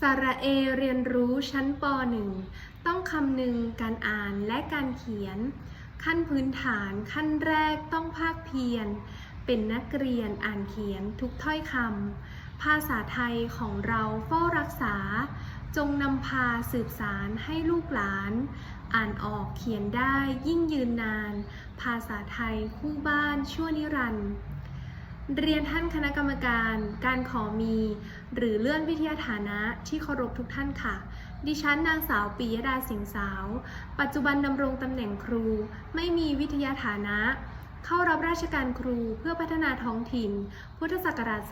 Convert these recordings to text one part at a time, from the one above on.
สระเอเรียนรู้ชั้นป .1 ต้องคำนึงการอ่านและการเขียน ขั้นพื้นฐานขั้นแรกต้องภาคเพียร เป็นนักเรียนอ่านเขียนทุกถ้อยคำภาษาไทยของเราเฝ้ารักษา จงนำพาสืบสารให้ลูกหลาน อ่านออกเขียนได้ยิ่งยืนนาน ภาษาไทยคู่บ้านชั่วนิรันดร์ เรียนท่านคณะกรรมการ การขอมี หรือเลื่อนวิทยาฐานะที่เคารพทุกท่านค่ะ ดิฉันนางสาวปิยดาสิงห์สาว ปัจจุบันดำรงตำแหน่งครู ไม่มีวิทยาฐานะ เข้ารับราชการครูเพื่อพัฒนาท้องถิ่น พุทธศักราช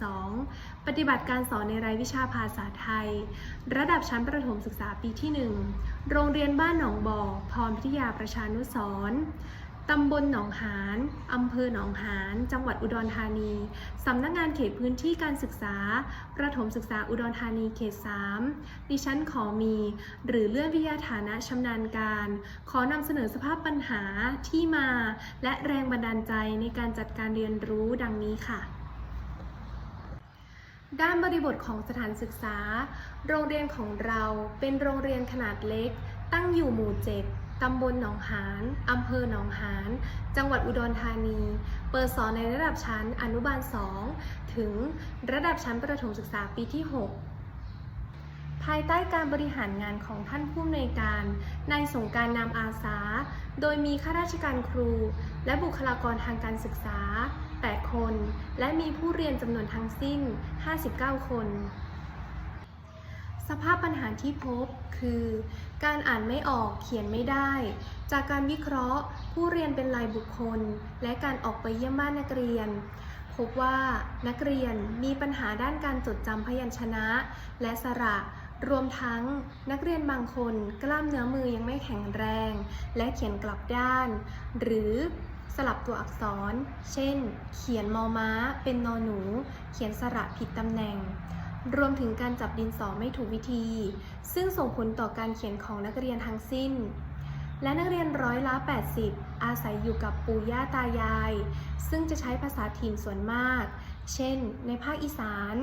2562 ปฏิบัติการสอนในรายวิชาภาษาไทย ระดับชั้นประถมศึกษาปีที่ 1 โรงเรียนบ้านหนองบ่อพรพิทยาประชานุสร ตำบลหนองหานอำเภอหนองหาน จังหวัดอุดรธานี สำนักงานเขตพื้นที่การศึกษา ประถมศึกษาอุดรธานีเขต 3 ดิฉันขอมี หรือเลื่อนวิทยาฐานะชำนาญการ ขอนำเสนอสภาพปัญหาที่มา และแรงบันดาลใจในการจัดการเรียนรู้ดังนี้ค่ะด้านบริบทของสถานศึกษา โรงเรียนของเราเป็นโรงเรียนขนาดเล็ก ตั้งอยู่หมู่ 7 ตำบลหนองหานอำเภอหนองหาน จังหวัดอุดรธานี เปิดสอนในระดับชั้นอนุบาล 2 ถึงระดับชั้นประถมศึกษาปีที่ 6 ภายใต้การบริหารงานของท่านผู้อำนวยการนายสงการนามอาสา โดยมีข้าราชการครู และบุคลากรทางการศึกษา 8 คน และมีผู้เรียนจำนวนทั้งสิ้น 59 คน สภาพปัญหาที่พบคือ การอ่านไม่ออกเขียนไม่ได้ จากการวิเคราะห์ ผู้เรียนเป็นรายบุคคล และการออกไปเยี่ยมบ้านนักเรียน พบว่านักเรียนมีปัญหาด้านการจดจำพยัญชนะ และสระ รวมทั้งนักเรียนบางคนกล้ามเนื้อมือยังไม่แข็งแรง และเขียนกลับด้าน หรือสลับตัวอักษร เช่น เขียนมอม้า เป็นนอหนู เขียนสระผิดตำแหน่ง รวมถึงการจับดินสอไม่ถูกวิธี ซึ่งส่งผลต่อการเขียนของนักเรียนทั้งสิ้น และนักเรียนร้อยละ 80 อาศัยอยู่กับปู่ย่าตายาย ซึ่งจะใช้ภาษาถิ่นส่วนมาก เช่น ในภาคอีสาน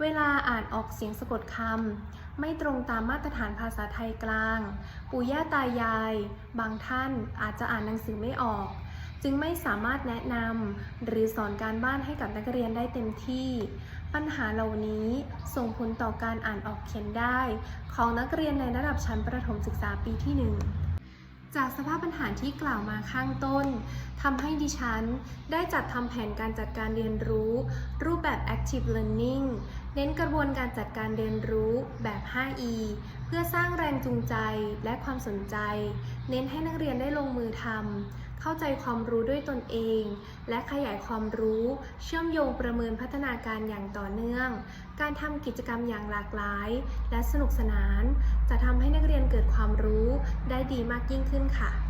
เวลาอ่านออกเสียงสะกดคำไม่ตรงตามมาตรฐานภาษาไทยกลาง ปู่ย่าตายาย บางท่านอาจจะอ่านหนังสือไม่ออกจึงไม่สามารถแนะนำหรือสอนการบ้านให้กับนักเรียนได้เต็มที่ ปัญหาเหล่านี้ส่งผลต่อการอ่านออกเขียนได้ ของนักเรียนในระดับชั้นประถมศึกษาปีที่ 1 จากสภาพปัญหาที่กล่าวมาข้างต้นทำให้ดิฉันได้จัดทำแผนการจัดการเรียนรู้ รูปแบบ Active Learning เน้นกระบวนการจัดการเรียนรู้แบบ 5E เพื่อสร้างแรงจูงใจและความสนใจ เน้นให้นักเรียนได้ลงมือทำ เข้าใจความรู้ด้วยตนเอง และขยายความรู้ เชื่อมโยงประเมินพัฒนาการอย่างต่อเนื่อง การทำกิจกรรมอย่างหลากหลาย และสนุกสนาน จะทำให้นักเรียนเกิดความรู้ได้ดีมากยิ่งขึ้นค่ะ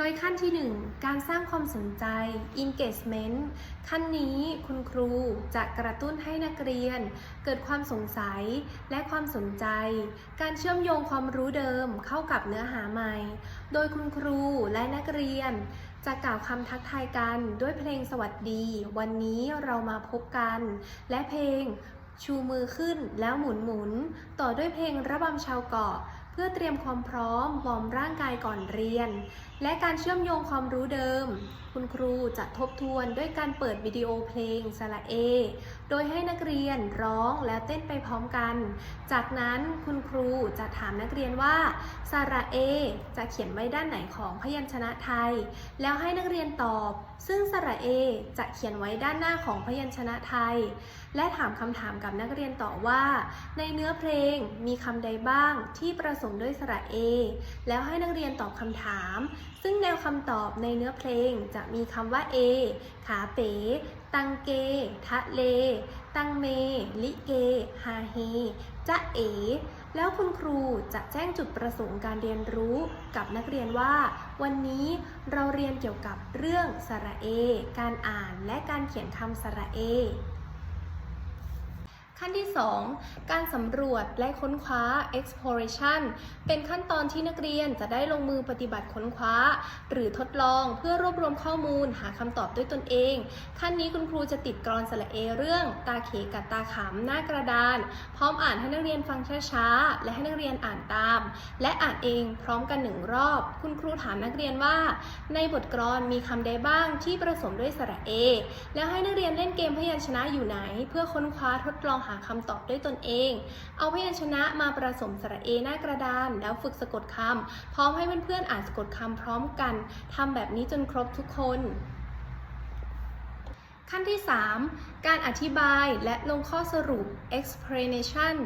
โดยขั้นที่ 1 การสร้างความสนใจ engagement ขั้นนี้คุณครูจะกระตุ้นให้นักเรียน เกิดความสงสัยและความสนใจ การเชื่อมโยงความรู้เดิมเข้ากับเนื้อหาใหม่ โดยคุณครูและนักเรียน จะกล่าวคำทักทายกันด้วยเพลงสวัสดี วันนี้เรามาพบกัน และเพลงชูมือขึ้นแล้วหมุนหมุน ต่อด้วยเพลงระบำชาวเกาะ พื่อเตรียมความพร้อมวอร์มร่างกายก่อนเรียน และการเชื่อมโยงความรู้เดิม คุณครูจะทบทวนด้วยการเปิดวิดีโอเพลงสระเอ โดยให้นักเรียนร้องและเต้นไปพร้อมกัน จากนั้นคุณครูจะถามนักเรียนว่าสระเอ จะเขียนไว้ด้านไหนของพยัญชนะไทย แล้วให้นักเรียนตอบ ซึ่งสระเอจะเขียนไว้ด้านหน้าของพยัญชนะไทย และถามคำถามกับนักเรียนต่อว่า ในเนื้อเพลงมีคำใดบ้างที่ประสงค์ด้วยสระเอ แล้วให้นักเรียนตอบคำถาม ซึ่งแนวคำตอบในเนื้อเพลงจะมีคำว่า A ขาเป๋ ตังเก ทะเล ตังเม ลิเก ฮาเฮจะเอ แล้วคุณครูจะแจ้งจุดประสงค์การเรียนรู้กับนักเรียนว่า วันนี้เราเรียนเกี่ยวกับเรื่องสระเอ การอ่านและการเขียนคำสระเอ ขั้นที่ 2 การสำรวจและค้นคว้า exploration เป็นขั้นตอนที่นักเรียนจะได้ลงมือปฏิบัติค้นคว้า หรือทดลองเพื่อรวบรวมข้อมูลหาคำตอบด้วยตนเอง ขั้นนี้คุณครูจะติดกรอนสระเอเรื่อง ตาเขกับตาขำหน้ากระดาน พร้อมอ่านให้นักเรียนฟังช้าๆ และให้นักเรียนอ่านตาม และอ่านเองพร้อมกันหนึ่งรอบ คุณครูถามนักเรียนว่า ในบทกลอนมีคำใดบ้างที่ผสมด้วยสระเอแล้วให้นักเรียนเล่นเกมพยัญชนะอยู่ไหน เพื่อค้นคว้าทดลองหาคำตอบด้วยตนเอง เอาพยัญชนะมาผสมสระเอหน้ากระดาน แล้วฝึกสะกดคำพร้อมให้เพื่อนๆอ่านสะกดคำพร้อมกันทำแบบนี้จนครบทุกคนขั้นที่ 3 การอธิบายและลงข้อสรุป explanation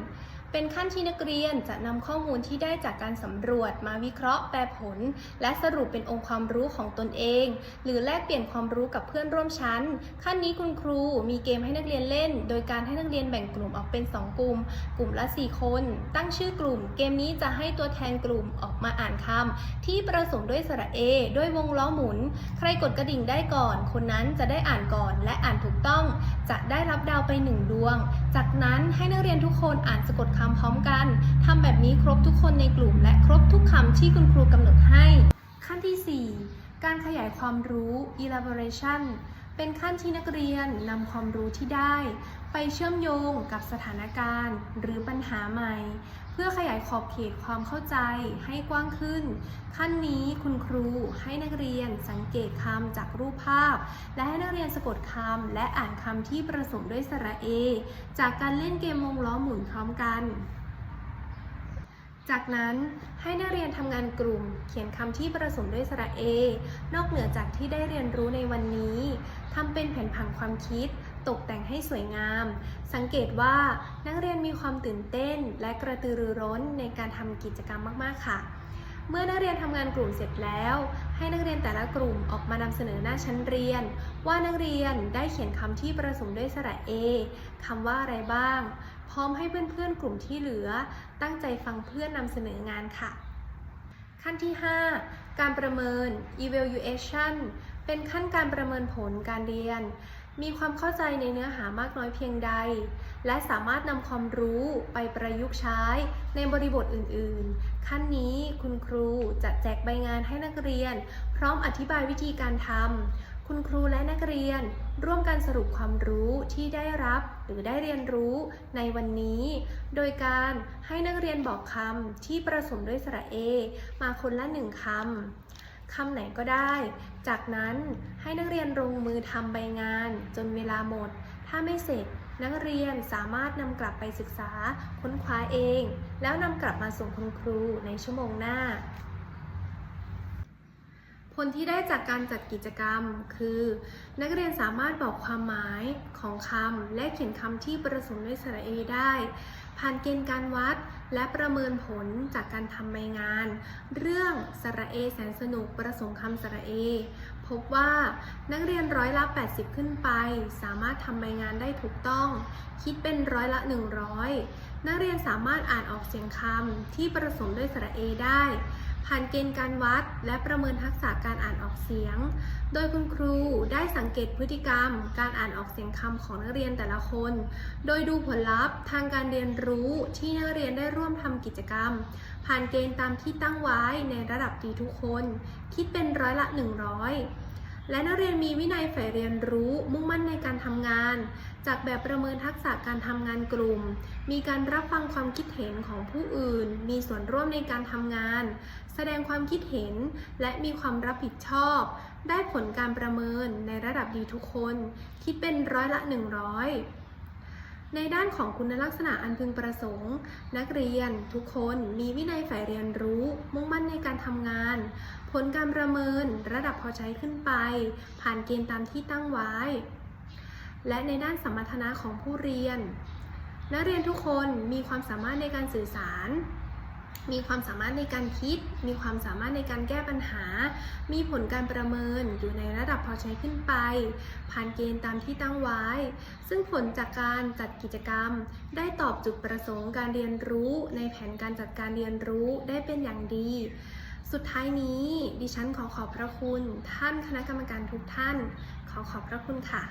เป็นขั้นที่นักเรียนจะนำข้อมูลที่ได้จากการสำรวจมาวิเคราะห์แปลผล และสรุปเป็นองค์ความรู้ของตนเอง หรือแลกเปลี่ยนความรู้กับเพื่อนร่วมชั้น ขั้นนี้คุณครูมีเกมให้นักเรียนเล่น โดยการให้นักเรียนแบ่งกลุ่มออกเป็น 2 กลุ่ม กลุ่มละ 4 คน ตั้งชื่อกลุ่ม เกมนี้จะให้ตัวแทนกลุ่มออกมาอ่านคำที่ประสมด้วยสระเอด้วยวงล้อหมุน ใครกดกระดิ่งได้ก่อน คนนั้นจะได้อ่านก่อนและอ่านถูกต้อง จะได้รับดาวไปหนึ่งดวง จากนั้นให้นักเรียนทุกคนอ่านสะกดคำพร้อมกัน ทำแบบนี้ครบทุกคนในกลุ่ม และครบทุกคำที่คุณครูกำหนดให้ ขั้นที่ 4 การขยายความรู้ elaboration เป็นขั้นที่นักเรียนนำความรู้ที่ได้ ไปเชื่อมโยงกับสถานการณ์ หรือปัญหาใหม่ เพื่อขยายขอบเขตความเข้าใจให้กว้างขึ้น ขั้นนี้คุณครูให้นักเรียนสังเกตคำจากรูปภาพ และให้นักเรียนสะกดคำและอ่านคำที่ประสมด้วยสระเอ จากการเล่นเกมวงล้อหมุนพร้อมกัน จากนั้นให้นักเรียนทำงานกลุ่ม เขียนคำที่ประสมด้วยสระเอ นอกเหนือจากที่ได้เรียนรู้ในวันนี้ทำเป็นแผนผังความคิด ตกแต่งให้สวยงาม สังเกตว่านักเรียนมีความตื่นเต้น และกระตือรือร้นในการทำกิจกรรมมากๆค่ะ เมื่อนักเรียนทำงานกลุ่มเสร็จแล้ว ให้นักเรียนแต่ละกลุ่มออกมานำเสนอหน้าชั้นเรียน ว่านักเรียนได้เขียนคำที่ประสมด้วยสระเอคำว่าอะไรบ้าง พร้อมให้เพื่อนๆกลุ่มที่เหลือ ตั้งใจฟังเพื่อนนำเสนองานค่ะขั้นที่ 5 การประเมิน evaluation เป็นขั้นการประเมินผลการเรียน มีความเข้าใจในเนื้อหามากน้อยเพียงใด และสามารถนำความรู้ไปประยุกต์ใช้ในบริบทอื่นๆ ขั้นนี้คุณครูจะแจกใบงานให้นักเรียน พร้อมอธิบายวิธีการทำคุณครูและนักเรียน ร่วมกันสรุปความรู้ที่ได้รับหรือได้เรียนรู้ในวันนี้ โดยการให้นักเรียนบอกคำที่ประสมด้วยสระเอ มาคนละหนึ่งคำ คำไหนก็ได้ จากนั้นให้นักเรียนลงมือทำใบงาน จนเวลาหมด ถ้าไม่เสร็จนักเรียนสามารถนำกลับไปศึกษาค้นคว้าเอง แล้วนำกลับมาส่งคุณครูในชั่วโมงหน้า ผลที่ได้จากการจัดกิจกรรมคือ นักเรียนสามารถบอกความหมายของคำและเขียนคำที่ประสมด้วยสระเอได้ ผ่านเกณฑ์การวัดและประเมินผลจากการทำใบงาน เรื่องสระเอแสนสนุกประสงคำสระเอ พบว่านักเรียนร้อยละ 80 ขึ้นไป สามารถทำใบงานได้ถูกต้อง คิดเป็นร้อยละ 100 นักเรียนสามารถอ่านออกเสียงคำที่ประสมด้วยสระเอได้ ผ่านเกณฑ์การวัด และประเมินทักษะการอ่านออกเสียง โดยคุณครูได้สังเกตพฤติกรรม การอ่านออกเสียงคำของนักเรียนแต่ละคน โดยดูผลลัพธ์ทางการเรียนรู้ที่นักเรียนได้ร่วมทำกิจกรรม ผ่านเกณฑ์ตามที่ตั้งไว้ในระดับดีทุกคน คิดเป็นร้อยละ 100 และนักเรียนมีวินัยใฝ่เรียนรู้มุ่งมั่นในการทำงาน จากแบบประเมินทักษะการทำงานกลุ่ม มีการรับฟังความคิดเห็นของผู้อื่น มีส่วนร่วมในการทำงาน แสดงความคิดเห็น และมีความรับผิดชอบ ได้ผลการประเมินในระดับดีทุกคน คิดเป็นร้อยละ 100 ในด้านของคุณลักษณะอันพึงประสงค์ นักเรียนทุกคนมีวินัยฝ่ายเรียนรู้ มุ่งมั่นในการทำงาน ผลการประเมินระดับพอใช้ขึ้นไป ผ่านเกณฑ์ตามที่ตั้งไว้ และในด้านสมรรถนะของผู้เรียน นักเรียนทุกคนมีความสามารถในการสื่อสาร มีความสามารถในการคิด มีความสามารถในการแก้ปัญหา มีผลการประเมินอยู่ในระดับพอใช้ขึ้นไป ผ่านเกณฑ์ตามที่ตั้งไว้ ซึ่งผลจากการจัดกิจกรรม ได้ตอบจุดประสงค์การเรียนรู้ ในแผนการจัดการเรียนรู้ได้เป็นอย่างดี สุดท้ายนี้ดิฉันขอขอบพระคุณ ท่านคณะกรรมการทุกท่าน ขอขอบพระคุณค่ะ